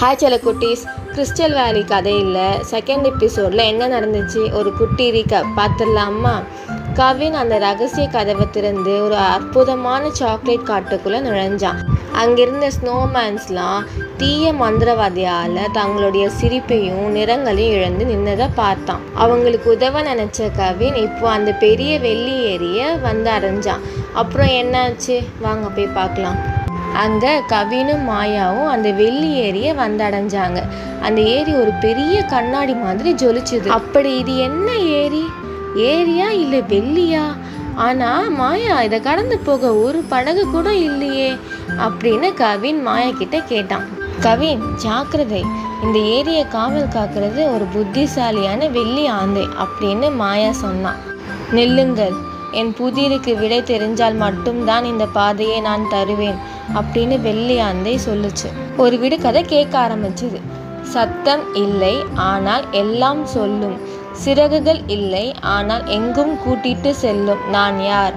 Hi சில குட்டீஸ் crystal வேலி கதையில் செகண்ட் எபிசோடில் என்ன நடந்துச்சு? ஒரு குட்டி ரீக்கா பார்த்துடலாமா? கவின் அந்த ரகசிய கதவை திறந்து ஒரு அற்புதமான சாக்லேட் காட்டுக்குள்ளே நுழைஞ்சான். அங்கிருந்த ஸ்னோமேன்ஸ்லாம் தீய மந்திரவாதியால் தங்களுடைய சிரிப்பையும் நிறங்களையும் இழந்து நின்னதை பார்த்தான். அவங்களுக்கு உதவ நினச்ச கவின் இப்போ அந்த பெரிய வெள்ளி ஏரிய வந்து அடைஞ்சான். அப்புறம் என்னாச்சு? வாங்க போய் பார்க்கலாம். அங்கே கவினும் மாயாவும் அந்த வெள்ளி ஏரியை வந்தடைஞ்சாங்க. அந்த ஏரி ஒரு பெரிய கண்ணாடி மாதிரி ஜொலிச்சுது. அப்படி இது என்ன ஏரி? ஏரியா இல்லை வெள்ளியா? ஆனா மாயா இதை கடந்து போக ஒரு படகு கூட இல்லையே அப்படின்னு கவின் மாயா கிட்ட கேட்டான். கவின் ஜாக்கிரதை. இந்த ஏரியை காவல் காக்கிறது ஒரு புத்திசாலியான வெள்ளி ஆந்தை அப்படின்னு மாயா சொன்னான். நெல்லுங்கள். என் புதிருக்கு விடை தெரிஞ்சால் மட்டும்தான் இந்த பாதையை நான் தருவேன். அப்படின்னு வெள்ளியாந்தை சொல்லுச்சு. ஒரு விடுகதை கேட்க ஆரம்பிச்சுது. சத்தம் இல்லை ஆனால் எல்லாம் சொல்லும். சிறகுகள் இல்லை ஆனால் எங்கும் கூட்டிட்டு செல்லும். நான் யார்?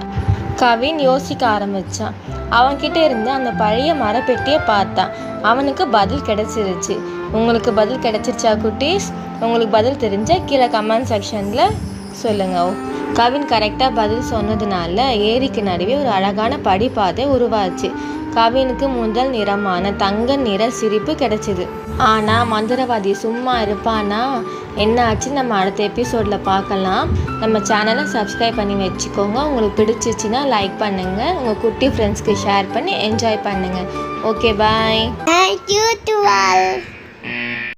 கவின் யோசிக்க ஆரம்பிச்சான். அவன்கிட்ட இருந்து அந்த பழைய மரப்பெட்டியை பார்த்தான். அவனுக்கு பதில் கிடைச்சிருச்சு. உங்களுக்கு பதில் கிடைச்சிருச்சா குட்டீஸ்? உங்களுக்கு பதில் தெரிஞ்ச கீழே கமெண்ட் செக்ஷனில் சொல்லுங்க. கவின் கரெக்டாக பதில் சொன்னதுனால ஏரிக்கு நடுவே ஒரு அழகான படிப்பாதை உருவாச்சு. கவினுக்கு முதல் நிறமான தங்க நிற சிரிப்பு கிடைச்சிது. ஆனால் மந்திரவாதி சும்மா இருப்பானா? என்ன ஆச்சு? நம்ம அடுத்த எபிசோடில் பார்க்கலாம். நம்ம சேனலை சப்ஸ்கிரைப் பண்ணி வச்சுக்கோங்க. உங்களுக்கு பிடிச்சிச்சின்னா லைக் பண்ணுங்கள் உங்கள் குட்டி ஃப்ரெண்ட்ஸ்க்கு ஷேர் பண்ணி என்ஜாய் பண்ணுங்கள் ஓகே பாய் தேங்க்யூ டு to.